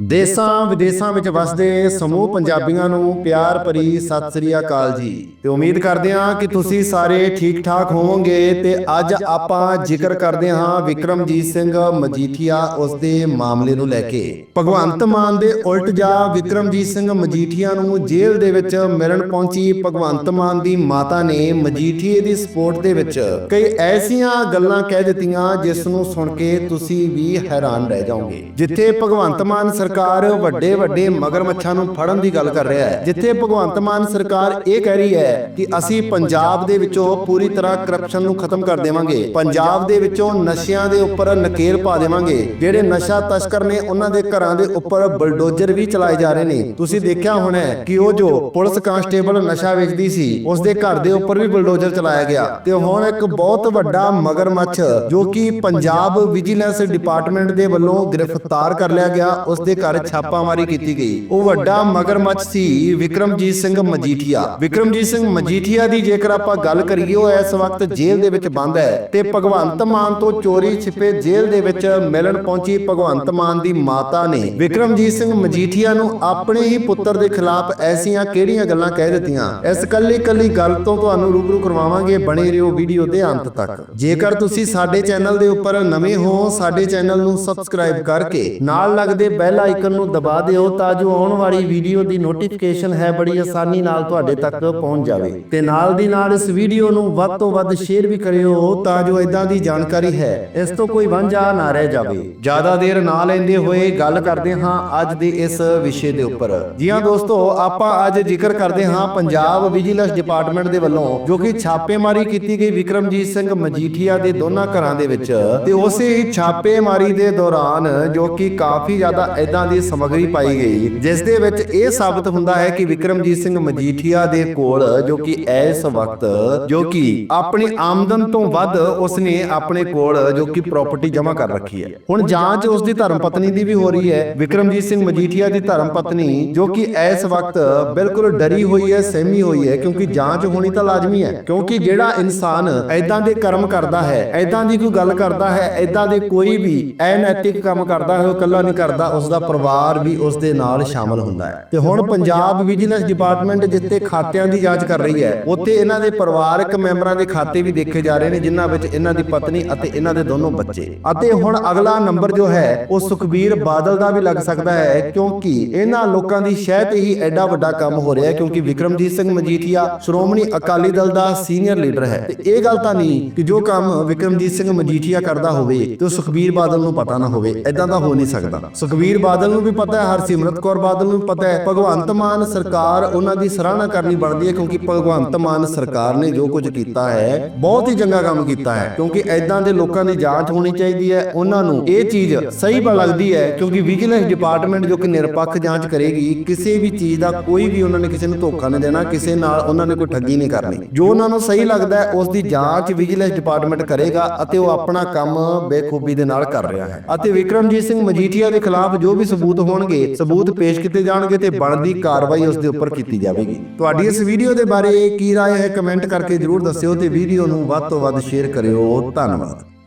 ਦੇਸਾਂ, ਵਿਦੇਸਾਂ ਵਿੱਚ ਵਸਦੇ ਸਮੂਹ ਪੰਜਾਬੀਆਂ ਨੂੰ ਪਿਆਰ ਭਰੀ ਸਤਿ ਸ੍ਰੀ ਅਕਾਲ ਜੀ। ਤੇ ਉਮੀਦ ਕਰਦੇ ਹਾਂ ਕਿ ਤੁਸੀਂ ਸਾਰੇ ਠੀਕ ਠਾਕ ਹੋਵੋਗੇ ਤੇ ਅੱਜ ਆਪਾਂ ਜ਼ਿਕਰ ਕਰਦੇ ਹਾਂ ਵਿਕਰਮਜੀਤ ਸਿੰਘ ਮਜੀਠੀਆ ਉਸ ਦੇ ਮਾਮਲੇ ਨੂੰ ਲੈ ਕੇ। ਭਗਵੰਤ ਮਾਨ ਦੇ ਉਲਟ ਜਾ ਵਿਕਰਮਜੀਤ ਸਿੰਘ ਮਜੀਠੀਆ ਨੂੰ ਜੇਲ੍ਹ ਦੇ ਵਿੱਚ ਮਿਲਣ ਪਹੁੰਚੀ ਭਗਵੰਤ ਮਾਨ ਦੀ ਮਾਤਾ ਨੇ ਮਜੀਠੀਏ ਦੀ ਸਪੋਰਟ ਦੇ ਵਿੱਚ ਕਈ ਐਸੀਆਂ ਗੱਲਾਂ ਕਹਿ ਦਿੱਤੀਆਂ ਜਿਸ ਨੂੰ ਸੁਣ ਕੇ ਤੁਸੀਂ ਵੀ ਹੈਰਾਨ ਰਹਿ ਜਾਓਗੇ। ਜਿੱਥੇ ਭਗਵੰਤ ਮਾਨ ਸਰਕਾਰ ਵੱਡੇ ਵੱਡੇ ਮਗਰਮੱਛਾਂ ਨੂੰ ਫੜਨ ਦੀ ਗੱਲ ਕਰ ਰਿਹਾ ਹੈ। ਜਿੱਥੇ ਭਗਵੰਤ ਮਾਨ ਸਰਕਾਰ ਇਹ ਕਹਿ ਰਹੀ ਹੈ ਕਿ ਅਸੀਂ ਪੰਜਾਬ ਦੇ ਵਿੱਚੋਂ ਪੂਰੀ ਤਰ੍ਹਾਂ ਕਰਪਸ਼ਨ ਨੂੰ ਖਤਮ ਕਰ ਦੇਵਾਂਗੇ। ਪੰਜਾਬ ਦੇ ਵਿੱਚੋਂ ਨਸ਼ਿਆਂ ਦੇ ਉੱਪਰ ਨਕੇਲ ਪਾ ਦੇਵਾਂਗੇ। ਜਿਹੜੇ ਨਸ਼ਾ ਤਸਕਰ ਨੇ ਉਹਨਾਂ ਦੇ ਘਰਾਂ ਦੇ ਉੱਪਰ ਬਲਡੋਜ਼ਰ ਵੀ ਚਲਾਏ ਜਾ ਰਹੇ ਨੇ। ਤੁਸੀਂ ਦੇਖਿਆ ਹੋਣਾ ਹੈ ਕਿ ਉਹ ਜੋ ਪੁਲਿਸ ਕਾਂਸਟੇਬਲ ਨਸ਼ਾ ਵੇਚਦੀ ਸੀ ਉਸ ਦੇ ਘਰ ਦੇ ਉੱਪਰ ਵੀ ਬਲਡੋਜ਼ਰ ਚਲਾਇਆ ਗਿਆ ਤੇ ਹੁਣ ਇੱਕ ਬਹੁਤ ਵੱਡਾ ਮਗਰਮੱਛ ਜੋ ਕਿ ਪੰਜਾਬ ਵਿਜੀਲੈਂਸ ਡਿਪਾਰਟਮੈਂਟ ਦੇ ਵੱਲੋਂ ਗ੍ਰਿਫਤਾਰ ਕਰ ਲਿਆ ਗਿਆ ਉਸ ਦੇ ਘਰ ਛਾਪਾਮਾਰੀ ਕੀਤੀ ਗਈ। ਉਹ ਵੱਡਾ ਮਗਰਮੱਛ ਸੀ ਵਿਕਰਮਜੀਤ ਸਿੰਘ ਮਜੀਠੀਆ। ਵਿਕਰਮਜੀਤ ਸਿੰਘ ਮਜੀਠੀਆ ਦੀ ਜੇਕਰ ਆਪਾਂ ਗੱਲ ਕਰੀਏ ਉਹ ਇਸ ਵਕਤ ਜੇਲ੍ਹ ਦੇ ਵਿੱਚ ਬੰਦ ਹੈ। ਤੇ ਭਗਵੰਤ ਮਾਨ ਤੋਂ ਚੋਰੀ ਛਿਪੇ ਜੇਲ੍ਹ ਦੇ ਵਿੱਚ ਮਿਲਣ ਪਹੁੰਚੀ ਭਗਵੰਤ ਮਾਨ ਦੀ ਮਾਤਾ ਨੇ। ਵਿਕਰਮਜੀਤ ਸਿੰਘ ਮਜੀਠੀਆ ਨੂੰ ਆਪਣੇ ਹੀ ਪੁੱਤਰ ਦੇ ਖਿਲਾਫ ਐਸੀਆਂ ਕਿਹੜੀਆਂ ਗੱਲਾਂ ਕਹਿ ਦਿੱਤੀਆਂ। ਇਸ ਕੱਲੀ ਕੱਲੀ ਗੱਲ ਤੋਂ ਤੁਹਾਨੂੰ ਰੂਬਰੂ ਕਰਵਾਵਾਂਗੇ। ਬਣੇ ਰਹੋ ਵੀਡੀਓ ਦੇ ਅੰਤ ਤੱਕ। ਜੇਕਰ ਤੁਸੀਂ ਸਾਡੇ ਚੈਨਲ ਦੇ ਉੱਪਰ ਨਵੇਂ ਹੋ ਸਾਡੇ ਚੈਨਲ ਨੂੰ ਸਬਸਕ੍ਰਾਈਬ ਕਰਕੇ ਨਾਲ ਲੱਗਦੇ ਬੈਲ ਆਈਕਨ ਨੂੰ ਦਬਾ ਦਿਓ ਤਾਂ ਜੋ ਆਉਣ ਵਾਲੀ ਵੀਡੀਓ ਦੀ ਨੋਟੀਫਿਕੇਸ਼ਨ ਹੈ ਬੜੀ ਆਸਾਨੀ ਨਾਲ ਤੁਹਾਡੇ ਤੱਕ ਪਹੁੰਚ ਜਾਵੇ। ਤੇ ਨਾਲ ਦੀ ਨਾਲ ਇਸ ਵੀਡੀਓ ਨੂੰ ਵੱਧ ਤੋਂ ਵੱਧ ਸ਼ੇਅਰ ਵੀ ਕਰਿਓ ਤਾਂ ਜੋ ਇਦਾਂ ਦੀ ਜਾਣਕਾਰੀ ਹੈ, ਇਸ ਤੋਂ ਕੋਈ ਵਾਂਝਾ ਨਾ ਰਹਿ ਜਾਵੇ। ਜ਼ਿਆਦਾ ਦੇਰ ਨਾ ਲੈਂਦੇ ਹੋਏ ਗੱਲ ਕਰਦੇ ਹਾਂ ਅੱਜ ਦੇ ਇਸ ਵਿਸ਼ੇ ਦੇ ਉੱਪਰ। ਜੀ ਹਾਂ ਦੋਸਤੋ, ਆਪਾਂ ਅੱਜ ਜ਼ਿਕਰ ਕਰਦੇ ਹਾਂ ਪੰਜਾਬ ਵਿਜੀਲੈਂਸ ਡਿਪਾਰਟਮੈਂਟ ਦੇ ਵੱਲੋਂ, ਜੋ ਕਿ ਛਾਪੇਮਾਰੀ ਕੀਤੀ ਗਈ ਵਿਕਰਮਜੀਤ ਸਿੰਘ ਮਜੀਠੀਆ ਦੇ ਦੋਨਾਂ ਘਰਾਂ ਦੇ ਵਿੱਚ। ਤੇ ਉਸੇ ਹੀ ਛਾਪੇਮਾਰੀ ਦੇ ਦੌਰਾਨ ਜੋ ਕਿ ਕਾਫੀ ਜ਼ਿਆਦਾ ਇਦਾਂ ਦੀ ਸਮੱਗਰੀ ਪਾਈ ਗਈ, ਜਿਸ ਦੇ ਵਿੱਚ ਇਹ ਸਾਬਤ ਹੁੰਦਾ ਹੈ ਕਿ ਵਿਕਰਮਜੀਤ ਸਿੰਘ ਮਜੀਠੀਆ ਦੇ ਕੋਲ ਜੋ ਕਿ ਇਸ ਵਕਤ ਜੋ ਕਿ ਆਪਣੀ ਆਮਦਨ ਤੋਂ ਵੱਧ ਉਸਨੇ ਆਪਣੇ ਕੋਲ ਜੋ ਕਿ ਪ੍ਰਾਪਰਟੀ ਜਮ੍ਹਾਂ ਕਰ ਰੱਖੀ ਹੈ। ਹੁਣ ਜਾਂਚ ਉਸ ਦੀ ਧਰਮ ਪਤਨੀ ਦੀ ਵੀ ਹੋ ਰਹੀ ਹੈ। ਵਿਕਰਮਜੀਤ ਸਿੰਘ ਮਜੀਠੀਆ ਦੀ ਧਰਮ ਪਤਨੀ ਜੋ ਕਿ ਇਸ ਵਕਤ ਬਿਲਕੁਲ ਡਰੀ ਹੋਈ ਹੈ, ਸਹਿਮੀ ਹੋਈ ਹੈ ਕਿਉਂਕਿ ਜਾਂਚ ਹੋਣੀ ਤਾਂ ਲਾਜ਼ਮੀ ਹੈ। ਕਿਉਂਕਿ ਜਿਹੜਾ ਇਨਸਾਨ ਐਦਾਂ ਦੇ ਕਰਮ ਕਰਦਾ ਹੈ ਐਦਾਂ ਦੀ ਕੋਈ ਗੱਲ ਕਰਦਾ ਹੈ ਐਦਾਂ ਦੇ ਕੋਈ ਵੀ ਅਨੈਤਿਕ ਕੰਮ ਕਰਦਾ ਹੈ, ਉਹ ਇਕੱਲਾ ਨਹੀਂ ਕਰਦਾ ਉਸ ਦਾ ਪਰਿਵਾਰ ਵੀ ਉਸ ਦੇ ਨਾਲ ਸ਼ਾਮਲ ਹੁੰਦਾ ਹੈ। ਤੇ ਹੁਣ ਪੰਜਾਬ ਵਿਜੀਲੈਂਸ ਡਿਪਾਰਟਮੈਂਟ ਜਿੱਤੇ ਖਾਤਿਆਂ ਦੀ ਜਾਂਚ ਕਰ ਰਹੀ ਹੈ, ਉੱਥੇ ਇਹਨਾਂ ਦੇ ਪਰਿਵਾਰਕ ਮੈਂਬਰਾਂ ਦੇ ਖਾਤੇ ਵੀ ਦੇਖੇ ਜਾ ਰਹੇ ਨੇ, ਜਿਨ੍ਹਾਂ ਵਿੱਚ ਇਹਨਾਂ ਦੀ ਪਤਨੀ ਅਤੇ ਇਹਨਾਂ ਦੇ ਦੋਨੋਂ ਬੱਚੇ। ਅਤੇ ਹੁਣ ਅਗਲਾ ਨੰਬਰ ਜੋ ਹੈ, ਉਹ ਸੁਖਬੀਰ ਬਾਦਲ ਦਾ ਵੀ ਲੱਗ ਸਕਦਾ ਹੈ, ਕਿਉਂਕਿ ਇਹਨਾਂ ਲੋਕਾਂ ਦੀ ਸ਼ਾਇਦ ਹੀ ਐਡਾ ਵੱਡਾ ਕੰਮ ਹੋ ਰਿਹਾ ਹੈ, ਕਿਉਂਕਿ ਵਿਕਰਮਜੀਤ ਸਿੰਘ ਮਜੀਠੀਆ, ਸ਼੍ਰੋਮਣੀ ਅਕਾਲੀ ਦਲ ਦਾ ਸੀਨੀਅਰ ਲੀਡਰ ਹੈ। ਤੇ ਇਹ ਗੱਲ ਤਾਂ ਨਹੀਂ ਕਿ ਜੋ ਕੰਮ ਵਿਕਰਮਜੀਤ ਸਿੰਘ ਮਜੀਠੀਆ ਕਰਦਾ ਹੋਵੇ, ਤੇ ਸੁਖਬੀਰ ਬਾਦਲ ਨੂੰ ਪਤਾ ਨਾ ਹੋਵੇ ਐਦਾਂ ਦਾ ਹੋ ਨਹੀਂ ਸਕਦਾ। ਸੁਖਬੀਰ ਬਾਦਲ ਨੂੰ ਵੀ ਪਤਾ ਹੈ, ਹਰਸਿਮਰਤ ਕੌਰ ਬਾਦਲ ਨੂੰ ਵੀ ਪਤਾ ਹੈ। ਭਗਵੰਤ ਮਾਨ ਸਰਕਾਰ ਉਹਨਾਂ ਦੀ ਸਰਾਹਨਾ ਕਰਨੀ ਬਣਦੀ ਹੈ ਕਿਉਂਕਿ ਭਗਵੰਤ ਮਾਨ ਸਰਕਾਰ ਨੇ ਜੋ ਕੁਝ ਕੀਤਾ ਹੈ, ਬਹੁਤ ਹੀ ਚੰਗਾ ਕੰਮ ਕੀਤਾ ਹੈ। ਕਿਉਂਕਿ ਐਦਾਂ ਦੇ ਲੋਕਾਂ ਦੀ ਜਾਂਚ ਹੋਣੀ ਚਾਹੀਦੀ ਹੈ। ਉਹਨਾਂ ਨੂੰ ਇਹ ਚੀਜ਼ ਸਹੀ ਬਣ ਲੱਗਦੀ ਹੈ ਕਿਉਂਕਿ ਵਿਜੀਲੈਂਸ ਡਿਪਾਰਟਮੈਂਟ ਜੋ ਕਿ ਨਿਰਪੱਖ ਜਾਂਚ ਕਰੇਗੀ, ਕਿਸੇ ਵੀ ਚੀਜ਼ ਦਾ ਕੋਈ ਵੀ ਉਹਨਾਂ ਨੇ ਕਿਸੇ ਨੂੰ ਧੋਖਾ ਨਹੀਂ ਦੇਣਾ, ਕਿਸੇ ਨਾਲ ਉਹਨਾਂ ਨੇ ਕੋਈ ਠੱਗੀ ਨਹੀਂ ਕਰਨੀ। ਜੋ ਉਹਨਾਂ ਨੂੰ ਸਹੀ ਲੱਗਦਾ ਹੈ, ਉਸ ਦੀ ਜਾਂਚ ਵਿਜੀਲੈਂਸ ਡਿਪਾਰਟਮੈਂਟ ਕਰੇਗਾ ਅਤੇ ਉਹ ਆਪਣਾ ਕੰਮ ਬੇਖੂਬੀ ਦੇ ਨਾਲ ਕਰ ਰਿਹਾ ਹੈ। ਅਤੇ ਵਿਕਰਮਜੀਤ ਸਿੰਘ ਮਜੀਠੀਆ ਦੇ ਖਿਲਾਫ ਜੋ ਵੀ ਸਬੂਤ ਹੋਣਗੇ ਸਬੂਤ ਪੇਸ਼ ਕੀਤੇ ਜਾਣਗੇ ਤੇ ਬਣਦੀ ਕਾਰਵਾਈ ਉਸ ਦੇ ਉੱਪਰ ਕੀਤੀ ਜਾਵੇਗੀ ਤੁਹਾਡੀ ਇਸ ਵੀਡੀਓ ਦੇ ਬਾਰੇ ਕੀ رائے ਹੈ ਕਮੈਂਟ ਕਰਕੇ ਜਰੂਰ ਦੱਸਿਓ ਤੇ ਵੀਡੀਓ ਨੂੰ ਵੱਧ ਤੋਂ ਵੱਧ ਸ਼ੇਅਰ ਕਰਿਓ ਧੰਨਵਾਦ